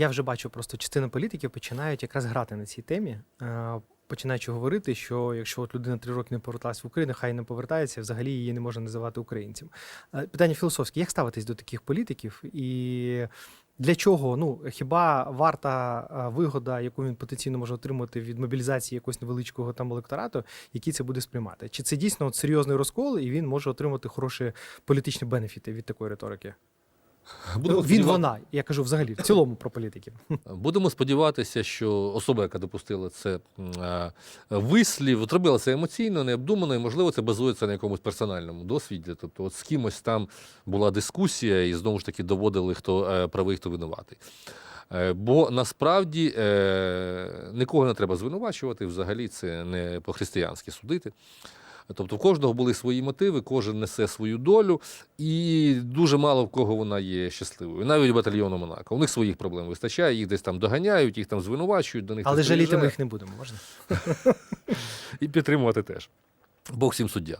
Я вже бачу, просто частина політиків починають якраз грати на цій темі, е, починаючи говорити, що якщо от людина три роки не поверталась в Україну, хай не повертається, взагалі її не можна називати українцем. Е, Питання філософське: як ставитись до таких політиків і для чого? Ну хіба варта е, вигода, яку він потенційно може отримати від мобілізації якогось невеличкого там електорату, який це буде сприймати? Чи це дійсно от серйозний розкол, і він може отримати хороші політичні бенефіти від такої риторики? Будемо він вона, я кажу взагалі, в цілому про політиків. Будемо сподіватися, що особа, яка допустила це е, вислів, от робила це емоційно, необдумано, і можливо це базується на якомусь персональному досвіді. Тобто, от з кимось там була дискусія, і знову ж таки доводили, хто е, правий, хто винуватий. Е, Бо насправді нікого не треба звинувачувати, взагалі це не по-християнськи судити. Тобто в кожного були свої мотиви, кожен несе свою долю, і дуже мало в кого вона є щасливою. Навіть батальйону Монако. У них своїх проблем вистачає, їх десь там доганяють, їх там звинувачують, до них Але жаліти ми їх не будемо, можна? і підтримувати теж. Бог всім суддя.